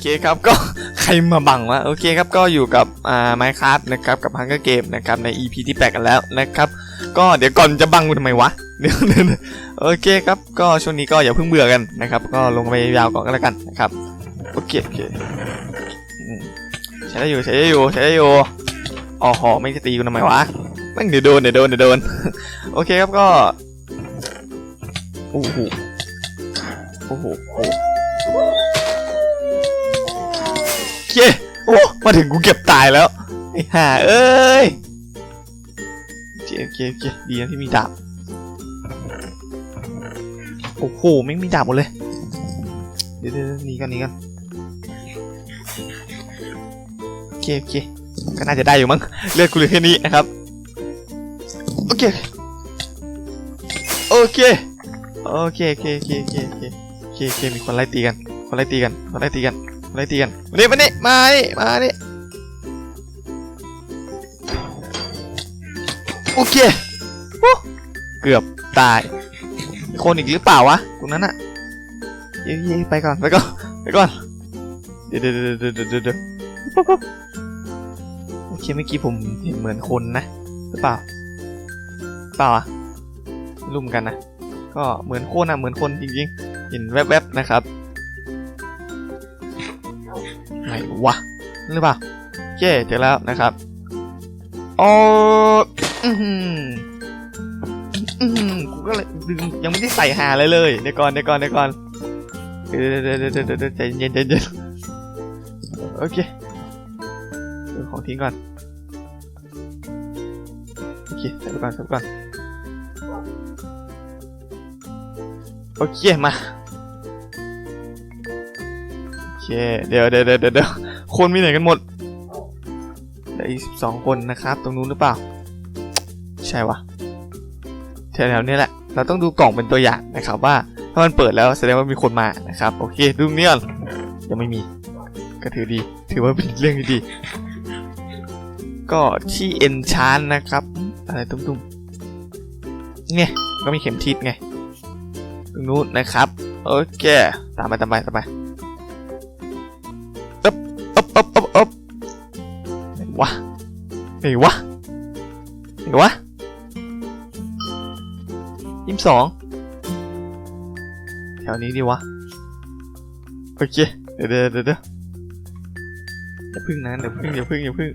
เคครับก็ใครมาบังวะโอเคครับก็อยู่กับอ่าไมค์ครับนะครับกับฮังเกอร์เกมนะครับใน EP ที่แปกันแล้วนะครับ ก็เดี๋ยวก่อนจะบังกูทำไมวะเดี๋ยวโอเคครับก็ช่วงนี้ก็อย่าเพิ่งเบื่อกันนะครับ ก็ลงไปยาวก่อนก็แล้วกันนะครับโอเคโอเคใช้ได้อยู่ใช้ได้อยู่ใช้ได้อยู่อ๋อหอไม่จะตีกูทำไมวะแม่งเดี๋ยวโดนเดี๋ยวโดนเดี๋ยวโดนโอเคครับก็โอ้โหโอ้โห เคโอ้มาถึงกูเก็บตายแล้วไอ้ห่าเอ้ยเคโอเคโอเคดีนะที่มีดาบโอ้โหไม่มีดาบหมดเลย เดี๋ยวเดี๋ยวเดี๋ยวหนีกันหนีกันโอเคโอเคก็น่าจะได้อยู่มั้งเลือดกูเหลือแค่นี้นะครับโอเคโอเคโอเคโอเคโอเคโอเคโอเคโอเคมีคนไล่ตีกันคนไล่ตีกันคนไล่ตีกัน คนไล่ตีกันมานี่มานี่มานี่มานี่โอเคโอ้เกือบตาย คนอีกหรือเปล่าวะตรงนั้นอะเย้เย้ไปก่อนไปก่อนไปก่อนเดี๋ยวเดี๋ยวเดี๋ยวเดี๋ยวเดี๋ยวเดี๋ยวปุ๊บปุ๊บโอเคเมื่อกี้ผมเห็นเหมือนคนนะหรือเปล่าเปล่าอะไม่รู้มกันนะก็เหมือนคนอะเหมือนคนจริงๆเห็นแวบๆนะครับ วะหรือเปล่าโอเคเจอแล้วนะครับโอ้อือหืออือหือกูก็เลยดึงยังไม่ได้ใส่หาอะไรเลยเดี๋ยวก่อนเดี๋ยวก่อนเดี๋ยวก่อนเดี๋ยวเดี๋ยวเดี๋ยวเดี๋ยวเดี๋ยวใจเย็นใจเย็นโอเคเดี๋ยวของทิ้งก่อนโอเคใส่ก่อนใส่ก่อนโอเคมา เคเดี๋ยวเดี๋ยวเดี๋ยวเดี๋ยวคนมีไหนกันหมดเหลืออีกสิบสองคนนะครับ ตรงนู้นหรือเปล่า ใช่วะแถวๆนี้แหละ เราต้องดูกล่องเป็นตัวอย่างนะครับว่า ถ้ามันเปิดแล้วแสดงว่ามีคนมานะครับ โอเค ดูตรงนี้ก่อนยังไม่มี ก็ถือดี ถือว่าเป็นเรื่องดี ก็ที่เอนชานนะครับ อะไรตุ้มๆ เนี่ย ก็มีเข็มทิศไง ตรงนู้นนะครับ โอเค ตามไปตามไปตามไป ไหนวะไหนวะยี่สิบสองแถวนี้ดีวะ โอเค เดี๋ยวเดี๋ยวเดี๋ยวเดี๋ยวอย่าพึ่งนะเดี๋ยวพึ่งอย่าพึ่งอย่าพึ่ง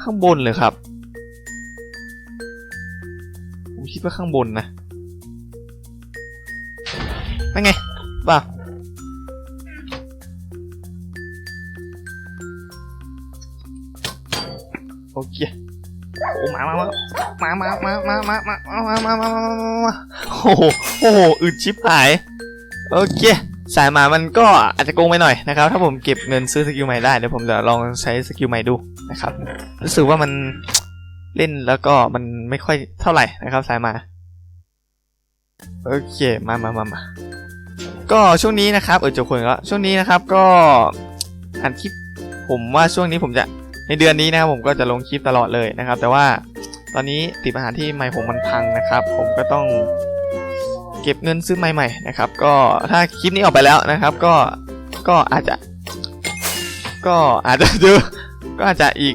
ข้างบนเลยครับ ผมคิดว่าข้างบนนะนั่นไงป่ะ โอเคโอ้มามามามามามามามามามามามามามาโอ้โหโอ้โหอึดชิบหายโอเคสายหมามันก็อาจจะโกงไปหน่อยนะครับ ถ้าผมเก็บเงินซื้อสกิลใหม่ได้เดี๋ยวผมจะลองใช้สกิลใหม่ดูนะครับ รู้สึกว่ามันเล่นแล้วก็มันไม่ค่อยเท่าไหร่นะครับสายหมาโอเคมามามามาก็ช่วงนี้นะครับเออจอคนแล้วช่วงนี้นะครับก็อัดคลิปผมว่าช่วงนี้ผมจะ ในเดือนนี้นะครับผมก็จะลงคลิปตลอดเลยนะครับ แต่ว่าตอนนี้ติดปัญหาที่ไมค์ผมมันพังนะครับ ผมก็ต้องเก็บเงินซื้อไมค์ใหม่นะครับ ก็ถ้าคลิปนี้ออกไปแล้วนะครับ ก็ก็อาจจะ ก็อาจจะเจอก็อาจจะอีก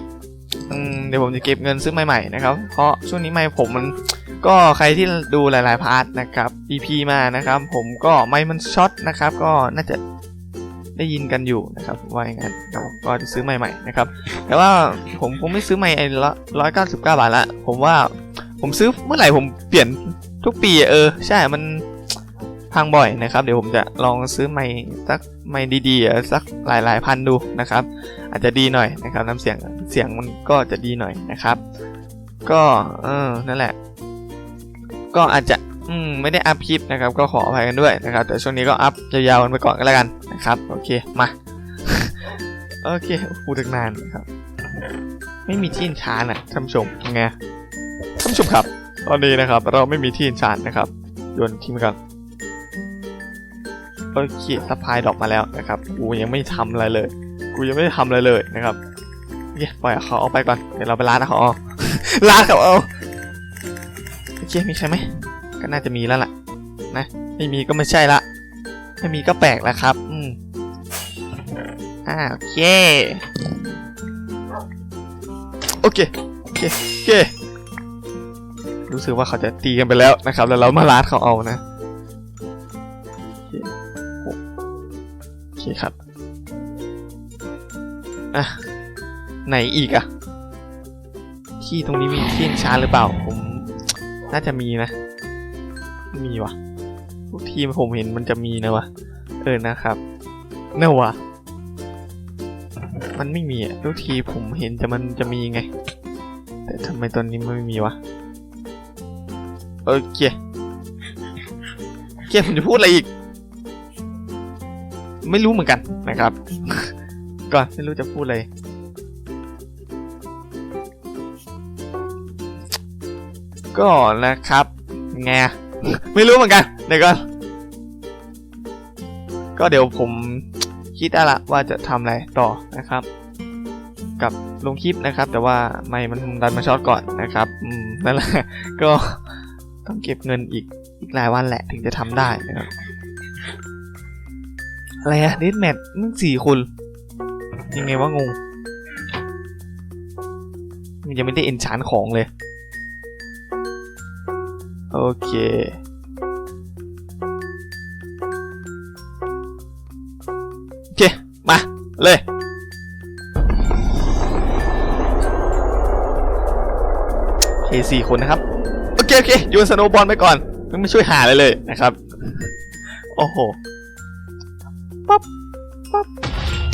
เดี๋ยวผมจะเก็บเงินซื้อไม้ใหม่นะครับ เพราะช่วงนี้ไมค์ผมมันก็ใครที่ดูหลายๆพาร์ทนะครับ EP มานะครับ ผมก็ไม่มันช็อตนะครับ ก็น่าจะ ได้ยินกันอยู่นะครับว่าอย่างนั้นก็จะซื้อใหม่ๆนะครับ แต่ว่าผมคงไม่ซื้อใหม่ไอ้ละร้อยเก้าสิบเก้าบาทละ ผมว่าผมซื้อเมื่อไหร่ผมเปลี่ยนทุกปีเออ ใช่ มันพังบ่อยนะครับ เดี๋ยวผมจะลองซื้อใหม่สักใหม่ดีๆสักหลายๆพันดูนะครับ อาจจะดีหน่อยนะครับน้ำเสียงเสียงมันก็จะดีหน่อยนะครับ ก็เออนั่นแหละ ก็อาจจะ อืมไม่ได้อัพคลิปนะครับก็ขออภัยกันด้วยนะครับ แต่ช่วงนี้ก็อัพยาวๆกันไปก่อนก็แล้วกันนะครับ โอเคมาโอเคพูดตั้งนานนะครับ ไม่มีที่อินชานอะท่านผู้ชมไงท่านผู้ชมครับ ตอนนี้นะครับ เราไม่มีที่อินชานนะครับโยนทิ้งก่อนโอเคซัพพลายดอกมาแล้วนะครับกูยังไม่ทำอะไรเลย กูยังไม่ได้ทำอะไรเลยนะครับโอเคปล่อยเขาเอาไปก่อนเดี๋ยวเราไปร้านนะเขาเอาร้านเขาเอาโอเคมีใครไหม ก็น่าจะมีแล้วล่ะ นะ ไม่มีก็ไม่ใช่ละ ไม่มีก็แปลกแล้วครับ อืมอ่าโอเค โอเค โอเค โอเค รู้สึกว่าเขาจะตีกันไปแล้วนะครับ แล้วเรามาลาดเขาเอานะ โอเคครับ อะ ไหนอีกอะที่ตรงนี้มีที่ชาหรือเปล่า ผม น่าจะมีนะ มีวะทุกทีมผมเห็นมันจะมีนะวะ เออนะครับเน่าวะ มันไม่มีอะทุกทีผมเห็นแต่มันจะมีไง แต่ทำไมตอนนี้มันไม่มีวะโอเคโอเคผมจะพูดอะไรอีก ไม่รู้เหมือนกันนะครับ ก่อนไม่รู้จะพูดอะไรก็นะครับไง ไม่รู้เหมือนกันเดี๋ยวก่อนก็เดี๋ยวผมคิดได้ละว่าจะทำอะไรต่อนะครับ กับลงคลิปนะครับ แต่ว่าไม่มันดันมาช็อตก่อนนะครับอืมนั่นแหละก็ต้องเก็บเงินอีกอีกหลายวันแหละถึงจะทำได้นะครับอะไรอะเดทแมทมึงสี่คนยังไงว่างง มันยังไม่ได้เอนชานของเลย โอเคโอเค มา เลยโอเคสี่คนนะครับ โอเค โอเคโยนสโนบอลไปก่อนมันไม่ช่วยหาเลยเลยนะครับ โอ้โหปั๊บปั๊บ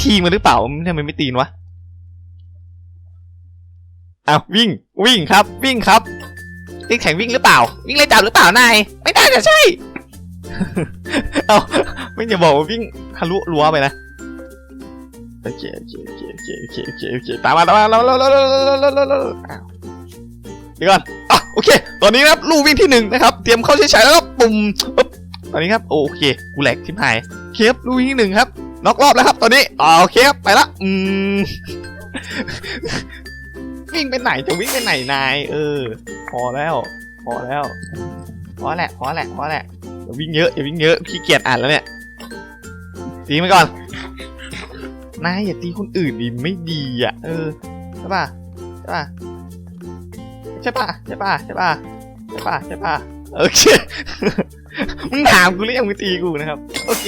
ทีมันหรือเปล่าทำไมไม่ตีนวะอ้าววิ่งวิ่งครับวิ่งครับ วิ่งแข่งวิ่งหรือเปล่า วิ่งไล่จับหรือเปล่านายไม่ได้จะใช่ เอาไม่อย่าบอกว่าวิ่งทะลุรั้วไปนะโอเคโอเคโอเคโอเคโอเคโอเคโอเคตามมาตามมาเราเราเราเราเราเราเราอ้าวเดี๋ยวก่อนอะโอเค ตอนนี้นะครับลูกวิ่งที่หนึ่งนะครับ เตรียมเข้าใช้ใช้แล้วก็ปุ่มปึ๊บตอนนี้ครับโอเคกูแหลกทิมหายเคครับลูกวิ่งที่หนึ่งครับน็อกรอบแล้วครับ ตอนนี้อ่าโอเคครับไปละอืม วิ่งไปไหนจะวิ่งไปไหนนาย เออ พอแล้ว พอแล้ว พอแหละ พอแหละ พอแหละอย่าวิ่งเยอะอย่าวิ่งเยอะพี่เกียจอ่านแล้วเนี่ย ตีไปก่อน นายอย่าตีคนอื่นดิไม่ดีอะ เออ ใช่ป่ะ ใช่ป่ะ ใช่ป่ะ ใช่ป่ะ ใช่ป่ะ ใช่ป่ะ ใช่ป่ะ โอเค มึงถามกูหรือยังมึงตีกูนะครับ โอเค